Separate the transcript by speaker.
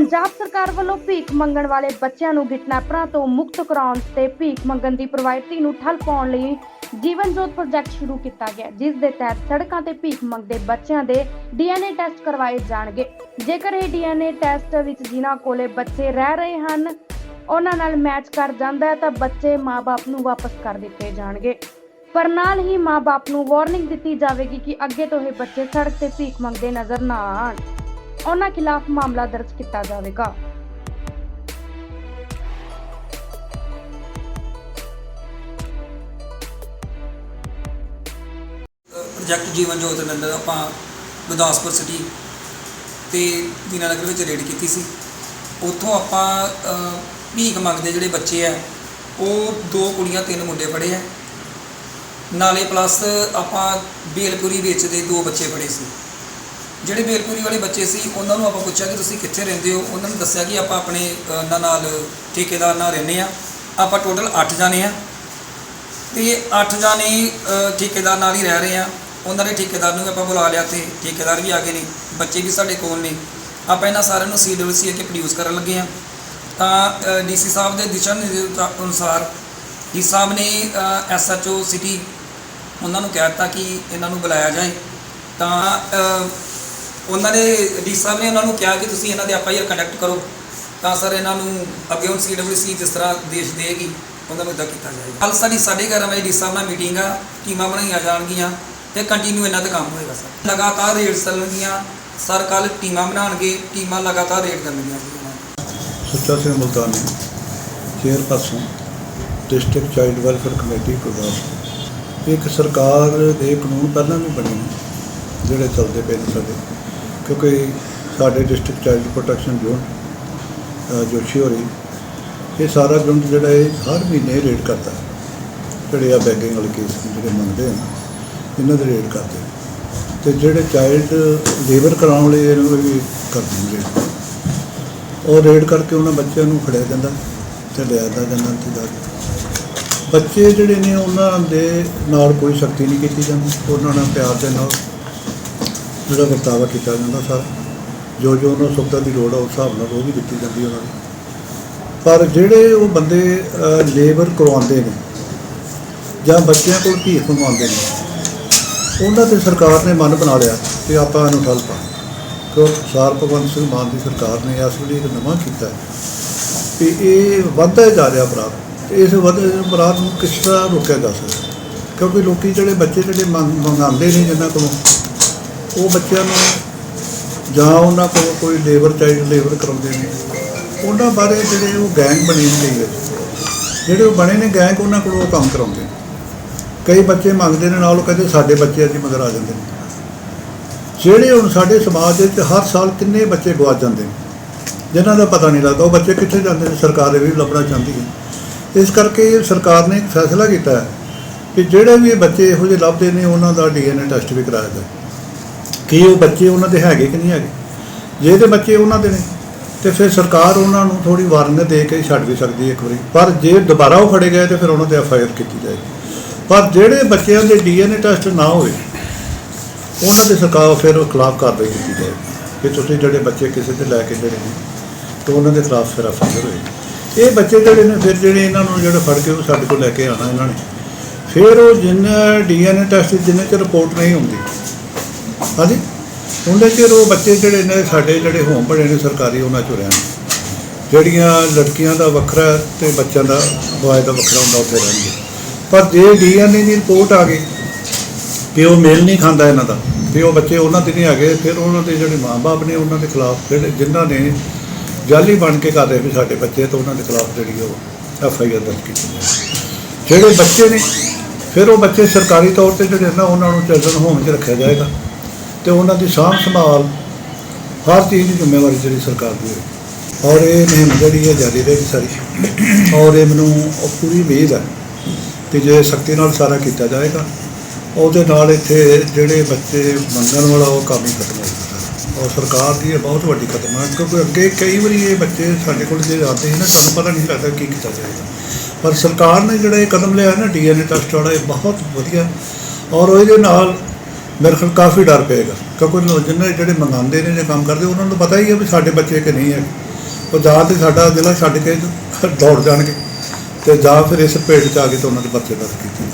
Speaker 1: ਪੰਜਾਬ ਸਰਕਾਰ ਵੱਲੋਂ ਭੀਖ ਮੰਗਣ ਵਾਲੇ ਬੱਚਿਆਂ ਨੂੰ ਕਿਡਨੈਪਰਾਂ ਤੋਂ ਮੁਕਤ ਕਰਾਉਣ ਤੇ ਭੀਖ ਮੰਗਣ ਦੀ ਪ੍ਰਵਾਨਗੀ ਨੂੰ ਠੱਲ ਪਾਉਣ ਲਈ ਜੀਵਨ ਜੋਤ ਪ੍ਰੋਜੈਕਟ ਸ਼ੁਰੂ ਕੀਤਾ ਗਿਆ। ਜਿਸ ਦੇ ਤਹਿਤ ਸੜਕਾਂ ਤੇ ਭੀਖ ਮੰਗਦੇ ਬੱਚਿਆਂ ਦੇ ਡੀਐਨਏ ਟੈਸਟ ਕਰਵਾਏ ਜਾਣਗੇ। ਜੇਕਰ ਇਹ ਡੀਐਨਏ ਟੈਸਟ ਵਿੱਚ ਜਿਨ੍ਹਾਂ ਕੋਲੇ ਬੱਚੇ ਰਹਿ ਰਹੇ ਹਨ, ਉਹਨਾਂ ਨਾਲ ਮੈਚ ਕਰ ਜਾਂਦਾ ਹੈ ਤਾਂ ਬੱਚੇ ਮਾਪੇ ਨੂੰ ਵਾਪਸ ਕਰ ਦਿੱਤੇ ਜਾਣਗੇ। ਪਰ ਨਾਲ ਹੀ ਮਾਪੇ ਨੂੰ ਵਾਰਨਿੰਗ ਦਿੱਤੀ ਜਾਵੇਗੀ ਕਿ ਅੱਗੇ ਤੋਂ ਇਹ ਬੱਚੇ ਸੜਕ ਤੇ ਭੀਖ ਮੰਗਦੇ ਨਜ਼ਰ ਨਾ ਆਉਣ। ਉਹਨਾਂ ਖਿਲਾਫ ਮਾਮਲਾ ਦਰਜ ਕੀਤਾ ਜਾਵੇਗਾ।
Speaker 2: ਪ੍ਰੋਜੈਕਟ ਜੀਵਨ ਜੋਤ ਦੇ ਅੰਦਰ ਆਪਾਂ ਗੁਰਦਾਸਪੁਰ ਸਿਟੀ ਤੇ ਦੀਨਾਨਗਰ ਵਿੱਚ ਰੇਡ ਕੀਤੀ ਸੀ। ਉੱਥੋਂ ਆਪਾਂ ਭੀਖ ਮੰਗਦੇ ਜਿਹੜੇ ਬੱਚੇ ਆ, ਉਹ ਦੋ ਕੁੜੀਆਂ, ਤਿੰਨ ਮੁੰਡੇ ਫੜੇ ਆ। ਨਾਲੇ ਪਲੱਸ ਆਪਾਂ ਬੇਲਪੁਰੀ ਵਿੱਚ ਦੇ ਦੋ ਬੱਚੇ ਫੜੇ ਸੀ। ਜਿਹੜੇ ਬੇਲਪੁਰੀ ਵਾਲੇ ਬੱਚੇ ਸੀ, ਉਹਨਾਂ ਨੂੰ ਆਪਾਂ ਪੁੱਛਿਆ ਕਿ ਤੁਸੀਂ ਕਿੱਥੇ ਰਹਿੰਦੇ ਹੋ? ਉਹਨਾਂ ਨੇ ਦੱਸਿਆ ਕਿ ਆਪਾਂ ਆਪਣੇ ਉਹਨਾਂ ਨਾਲ ਠੇਕੇਦਾਰ ਨਾਲ ਰਹਿੰਦੇ ਆ ਆਪਾਂ ਟੋਟਲ 8 ਜਾਣੇ ਆ ਤੇ 8 ਜਾਣੇ ਠੇਕੇਦਾਰ ਨਾਲ ਹੀ ਰਹਿ ਰਹੇ ਆ ਉਹਨਾਂ ਦੇ ਠੇਕੇਦਾਰ ਨੂੰ ਵੀ ਆਪਾਂ ਬੁਲਾ ਲਿਆ ਤੇ ਠੇਕੇਦਾਰ ਵੀ ਆ ਗਏ ਨੇ। ਬੱਚੇ ਵੀ ਸਾਡੇ ਕੋਲ ਨੇ। ਆਪਾਂ ਇਹਨਾਂ ਸਾਰਿਆਂ ਨੂੰ ਸੀਡਬਲਸੀ ਅੱਗੇ ਪ੍ਰੋਡਿਊਸ ਕਰਨ ਲੱਗੇ ਆ ਤਾਂ ਡੀਸੀ ਸਾਹਿਬ ਦੇ ਦਿਸ਼ਾ ਨਿਰਦੇਸ਼ ਅਨੁਸਾਰ ਡੀ ਸਾਹਿਬ ਨੇ ਐਸਐਚਓ ਸਿਟੀ ਉਹਨਾਂ ਨੂੰ ਕਹਿ ਦਿੱਤਾ ਕਿ ਇਹਨਾਂ ਨੂੰ ਬੁਲਾਇਆ ਜਾਏ। ਤਾਂ ਉਹਨਾਂ ਨੇ ਡੀ ਸਾਹਿਬ ਨੇ ਉਹਨਾਂ ਨੂੰ ਕਿਹਾ ਕਿ ਤੁਸੀਂ ਇਹਨਾਂ ਦੇ ਐਫਆਈਆਰ ਕੰਡਕਟ ਕਰੋ। ਤਾਂ ਸਰ ਇਹਨਾਂ ਨੂੰ ਅੱਗੇ ਹੁਣ ਸੀਡਬਲਸੀ ਜਿਸ ਤਰ੍ਹਾਂ ਦੇਸ਼ ਦੇਗੀ, ਉਹਨਾਂ ਨੂੰ ਇਦਾਂ ਕੀਤਾ ਜਾਏਗਾ। ਕੱਲ ਸਾਡੀ 11:30 ਵਜੇ ਡੀ ਸਾਹਿਬ ਨਾਲ ਮੀਟਿੰਗ ਆ, ਟੀਮਾਂ ਬਣਾਈਆਂ ਜਾਣਗੀਆਂ ਤੇ ਕੰਟੀਨਿਊ ਇਹਨਾਂ ਤੇ ਕੰਮ ਹੋਏਗਾ ਸਰ। ਲਗਾਤਾਰ ਰੇਡਸ ਚੱਲਣਗੀਆਂ, ਸਰ ਕੱਲ ਟੀਮਾਂ ਬਣਾਉਣਗੇ, ਟੀਮਾਂ ਲਗਾਤਾਰ ਰੇਡ ਕਰਨਗੀਆਂ
Speaker 3: Sucha Singh Multani, chairperson, district child welfare committee Gurdaspur ਇੱਕ ਸਰਕਾਰ ਦੇ ਕਾਨੂੰਨ ਪਹਿਲਾਂ ਵੀ ਬਣੇ ਨੇ, ਜਿਹੜੇ ਚੱਲਦੇ ਪਏ ਨੇ ਸਾਡੇ। ਕਿਉਂਕਿ ਸਾਡੇ district child protection zone Joshi ਹੋਰੀ, ਇਹ ਸਾਰਾ ਯੂਨਿਟ ਜਿਹੜਾ ਹੈ ਹਰ ਮਹੀਨੇ ਰੇਡ ਕਰਦਾ ਜਿਹੜੇ ਆ ਬੈਗਿੰਗ ਵਾਲੇ ਕੇਸ ਜਿਹੜੇ ਮੰਗਦੇ ਹਨ ਇਹਨਾਂ ਦੇ ਰੇਡ ਕਰਦੇ ਨੇ। ਤੇ ਜਿਹੜੇ ਚਾਈਲਡ ਲੇਬਰ ਕਰਾਉਣ ਵਾਲੇ ਇਹਨਾਂ ਨੂੰ ਵੀ ਕਰਦੇ ਨੇ ਉਹ ਰੇਡ ਕਰਕੇ ਉਹਨਾਂ ਬੱਚਿਆਂ ਨੂੰ ਫੜਿਆ ਜਾਂਦਾ ਤੇ ਲਿਆਦਾ ਜਾਂਦਾ ਤੇ ਜਾ ਕੇ ਬੱਚੇ ਜਿਹੜੇ ਨੇ ਉਹਨਾਂ ਦੇ ਨਾਲ ਕੋਈ ਸ਼ਕਤੀ ਨਹੀਂ ਕੀਤੀ ਜਾਂਦੀ। ਉਹਨਾਂ ਨਾਲ ਪਿਆਰ ਦੇ ਨਾਲ ਜਿਹੜਾ ਵਰਤਾਵਾ ਕੀਤਾ ਜਾਂਦਾ ਸਾਰਾ, ਜੋ ਜੋ ਉਹਨਾਂ ਨੂੰ ਸੁਵਿਧਾ ਦੀ ਲੋੜ ਆ, ਉਸ ਹਿਸਾਬ ਨਾਲ ਉਹ ਵੀ ਦਿੱਤੀ ਜਾਂਦੀ ਉਹਨਾਂ ਨੂੰ। ਪਰ ਜਿਹੜੇ ਉਹ ਬੰਦੇ ਲੇਬਰ ਕਰਵਾਉਂਦੇ ਨੇ ਜਾਂ ਬੱਚਿਆਂ ਕੋਲ ਭੀਖ ਮੰਗਵਾਉਂਦੇ ਨੇ, ਉਹਨਾਂ ਤੇ ਸਰਕਾਰ ਨੇ ਮਨ ਬਣਾ ਲਿਆ ਕਿ ਆਪਾਂ ਇਹਨੂੰ ਠੱਲ ਪਾ ਕਿਉਂ? ਸਾਰ ਭਗਵੰਤ ਸਿੰਘ ਮਾਨ ਦੀ ਸਰਕਾਰ ਨੇ ਇਸ ਵੇਲੇ ਇੱਕ ਨਵਾਂ ਕੀਤਾ ਹੈ ਕਿ ਇਹ ਵੱਧਦਾ ਜਾ ਰਿਹਾ ਅਪਰਾਧ। ਇਸ ਵਧਦੇ ਅਪਰਾਧ ਨੂੰ ਕਿਸ ਤਰ੍ਹਾਂ ਰੋਕਿਆ ਜਾ ਸਕਦਾ? ਕਿਉਂਕਿ ਲੋਕੀ ਜਿਹੜੇ ਬੱਚੇ ਜਿਹੜੇ ਮੰਗ- ਮੰਗਾਉਂਦੇ ਨੇ ਜਿਨ੍ਹਾਂ ਕੋਲੋਂ ਉਹ ਬੱਚਿਆਂ ਨੂੰ ਜਾਂ ਉਹਨਾਂ ਕੋਲ ਕੋਈ ਲੇਬਰ ਚਾਈਲਡ ਲੇਬਰ ਕਰਾਉਂਦੇ ਨੇ, ਉਹਨਾਂ ਬਾਰੇ ਜਿਹੜੇ ਉਹ ਗੈਂਗ ਬਣੇ ਹੁੰਦੇ ਨੇ ਜਿਹੜੇ ਉਹ ਬਣੇ ਨੇ ਗੈਂਗ ਉਹਨਾਂ ਕੋਲੋਂ ਕੰਮ ਕਰਾਉਂਦੇ ਨੇ। ਕਈ ਬੱਚੇ ਮੰਗਦੇ ਨੇ, ਨਾਲ ਉਹ ਕਹਿੰਦੇ ਸਾਡੇ ਬੱਚੇ ਅੱਜ ਮਗਰ ਆ ਜਾਂਦੇ ਨੇ। ਜਿਹੜੇ ਹੁਣ ਸਾਡੇ ਸਮਾਜ ਦੇ ਵਿੱਚ ਹਰ ਸਾਲ ਕਿੰਨੇ ਬੱਚੇ ਗਵਾਚ ਜਾਂਦੇ ਨੇ, ਜਿਨ੍ਹਾਂ ਦਾ ਪਤਾ ਨਹੀਂ ਲੱਗਦਾ, ਉਹ ਬੱਚੇ ਕਿੱਥੇ ਜਾਂਦੇ ਨੇ, ਸਰਕਾਰ ਇਹ ਵੀ ਲੱਭਣਾ ਚਾਹੁੰਦੀ ਹੈ। ਇਸ ਕਰਕੇ ਸਰਕਾਰ ਨੇ ਇੱਕ ਫੈਸਲਾ ਕੀਤਾ ਹੈ ਕਿ ਜਿਹੜੇ ਵੀ ਬੱਚੇ ਇਹੋ ਜਿਹੇ ਲੱਭਦੇ ਨੇ, ਉਹਨਾਂ ਦਾ ਡੀਐਨਏ ਟੈਸਟ ਵੀ ਕਰਾਇਆ ਜਾਵੇ ਕਿ ਉਹ ਬੱਚੇ ਉਹਨਾਂ ਦੇ ਹੈਗੇ ਕਿ ਨਹੀਂ ਹੈਗੇ? ਜੇ ਇਹਦੇ ਬੱਚੇ ਉਹਨਾਂ ਦੇ ਨੇ, ਤੇ ਫਿਰ ਸਰਕਾਰ ਉਹਨਾਂ ਨੂੰ ਥੋੜੀ ਵਾਰਨਿੰਗ ਦੇ ਕੇ ਛੱਡ ਵੀ ਸਕਦੀ ਹੈ ਇੱਕ ਵਾਰੀ। ਪਰ ਜੇ ਦੁਬਾਰਾ ਉਹ ਫੜੇ ਗਏ, ਤੇ ਫਿਰ ਉਹਨਾਂ ਤੇ ਐੱਫ ਆਈ ਆਰ ਕੀਤੀ ਜਾਏਗੀ। ਪਰ ਜਿਹੜੇ ਬੱਚਿਆਂ ਦੇ ਡੀਐਨਏ ਟੈਸਟ ਨਾ ਹੋਏ, ਉਹਨਾਂ ਦੇ ਸਰਕਾਰ ਫਿਰ ਖਿਲਾਫ ਕਾਰਵਾਈ ਕੀਤੀ ਜਾਏਗੀ। ਕਿ ਤੁਸੀਂ ਜਿਹੜੇ ਬੱਚੇ ਕਿਸੇ ਤੇ ਲੈ ਕੇ ਜਿਹੜੇ ਨੇ, ਤੇ ਉਹਨਾਂ ਦੇ ਖਿਲਾਫ ਫਿਰ ਐੱਫ ਆਈ ਆਰ ਹੋਏਗੀ। ਇਹ ਬੱਚੇ ਜਿਹੜੇ ਨੇ, ਫਿਰ ਜਿਹੜੇ ਇਹਨਾਂ ਨੂੰ ਜਿਹੜੇ ਫੜ ਕੇ ਉਹ ਸਾਡੇ ਕੋਲ ਲੈ ਕੇ ਆਣਾ ਇਹਨਾਂ ਨੇ, ਫਿਰ ਉਹ ਜਿੰਨਾ ਡੀਐਨਏ ਟੈਸਟ ਜਿੰਨੇ ਚ ਰਿਪੋਰਟ ਨਹੀਂ ਹੁੰਦੀ ਹਾਂਜੀ। ਉਹਦੇ ਚਿਰ ਉਹ ਬੱਚੇ ਜਿਹੜੇ ਨੇ, ਸਾਡੇ ਜਿਹੜੇ ਹੋਮ ਪੜੇ ਨੇ ਸਰਕਾਰੀ, ਉਹਨਾਂ ਚੋਂ ਰਹਿਣ। ਜਿਹੜੀਆਂ ਲੜਕੀਆਂ ਦਾ ਵੱਖਰਾ ਤੇ ਬੱਚਿਆਂ ਦਾ ਬॉय ਦਾ ਵੱਖਰਾ ਹੁੰਦਾ, ਉੱਥੇ ਰਹਿਣਗੇ ਪਰ ਜੇ ਡੀਐਨਏ ਦੀ ਰਿਪੋਰਟ ਆ ਗਈ ਕਿ ਉਹ ਮੇਲ ਨਹੀਂ ਖਾਂਦਾ ਇਹਨਾਂ ਦਾ, ਵੀ ਉਹ ਬੱਚੇ ਉਹਨਾਂ ਦੇ ਨਹੀਂ ਹੈਗੇ, ਫਿਰ ਉਹਨਾਂ ਦੇ ਜਿਹੜੇ ਮਾਪੇ ਨੇ, ਉਹਨਾਂ ਦੇ ਖਿਲਾਫ ਜਿਹੜੇ ਜਿਨ੍ਹਾਂ ਨੇ ਜਾਲੀ ਬਣ ਕੇ ਕਰ ਰਹੇ ਵੀ ਸਾਡੇ ਬੱਚੇ, ਤਾਂ ਉਹਨਾਂ ਦੇ ਖਿਲਾਫ ਜਿਹੜੀ ਉਹ ਐਫ ਆਈ ਆਰ ਦਰਜ ਕੀਤੀ ਜਿਹੜੇ ਬੱਚੇ ਨੇ, ਫਿਰ ਉਹ ਬੱਚੇ ਸਰਕਾਰੀ ਤੌਰ ਤੇ ਜਿਹੜੇ ਨਾ ਉਹਨਾਂ ਨੂੰ ਚਿਲਡਰਨ ਹੋਮ 'ਚ ਰੱਖਿਆ ਜਾਏਗਾ। ਤੇ ਉਹਨਾਂ ਦੀ ਸਾਂਭ ਸੰਭਾਲ ਹਰ ਚੀਜ਼ ਦੀ ਜ਼ਿੰਮੇਵਾਰੀ ਜਿਹੜੀ ਸਰਕਾਰ ਦੀ ਹੈ। ਔਰ ਇਹ ਮੁਹਿੰਮ ਜਿਹੜੀ ਹੈ ਜਾਰੀ ਰਹੇਗੀ ਸਾਰੀ। ਔਰ ਇਹ ਮੈਨੂੰ ਉਹ ਪੂਰੀ ਉਮੀਦ ਹੈ ਕਿ ਜੇ ਸਖਤੀ ਨਾਲ ਸਾਰਾ ਕੀਤਾ ਜਾਏਗਾ, ਉਹਦੇ ਨਾਲ ਇੱਥੇ ਜਿਹੜੇ ਬੱਚੇ ਮੰਗਣ ਵਾਲਾ ਉਹ ਕੰਮ ਹੀ ਖਤਮ ਹੋ ਜਾਊਗਾ ਔਰ ਸਰਕਾਰ ਦੀ ਇਹ ਬਹੁਤ ਵੱਡੀ ਕਦਮ ਹੈ, ਕਿਉਂਕਿ ਅੱਗੇ ਕਈ ਵਾਰੀ ਇਹ ਬੱਚੇ ਸਾਡੇ ਕੋਲ ਜੇ ਆਉਂਦੇ ਨੇ ਨਾ, ਸਾਨੂੰ ਪਤਾ ਨਹੀਂ ਲੱਗਦਾ ਕੀ ਕੀਤਾ ਜਾਏਗਾ। ਪਰ ਸਰਕਾਰ ਨੇ ਜਿਹੜਾ ਇਹ ਕਦਮ ਲਿਆ ਨਾ ਡੀਐਨਏ ਟੈਸਟ ਵਾਲਾ, ਇਹ ਬਹੁਤ ਵਧੀਆ। ਔਰ ਉਹਦੇ ਨਾਲ ਮੇਰੇ ਖਿਆਲ ਕਾਫੀ ਡਰ ਪਏਗਾ, ਕਿਉਂਕਿ ਜਿੰਨੇ ਜਿਹੜੇ ਮੰਗਾਉਂਦੇ ਨੇ, ਜੇ ਕੰਮ ਕਰਦੇ, ਉਹਨਾਂ ਨੂੰ ਪਤਾ ਹੀ ਹੈ ਵੀ ਸਾਡੇ ਬੱਚੇ ਕਿ ਨਹੀਂ ਹੈ ਉਹ ਜਾਂ ਤੇ ਸਾਡਾ ਜ਼ਿਲ੍ਹਾ ਛੱਡ ਕੇ ਦੌੜ ਜਾਣਗੇ, ਤੇ ਜਾਂ ਫਿਰ ਇਸ ਪੇਟ ਚ ਆ ਕੇ ਤਾਂ ਉਹਨਾਂ ਦੇ ਬੱਚੇ ਦਾ ਕੀਤੀ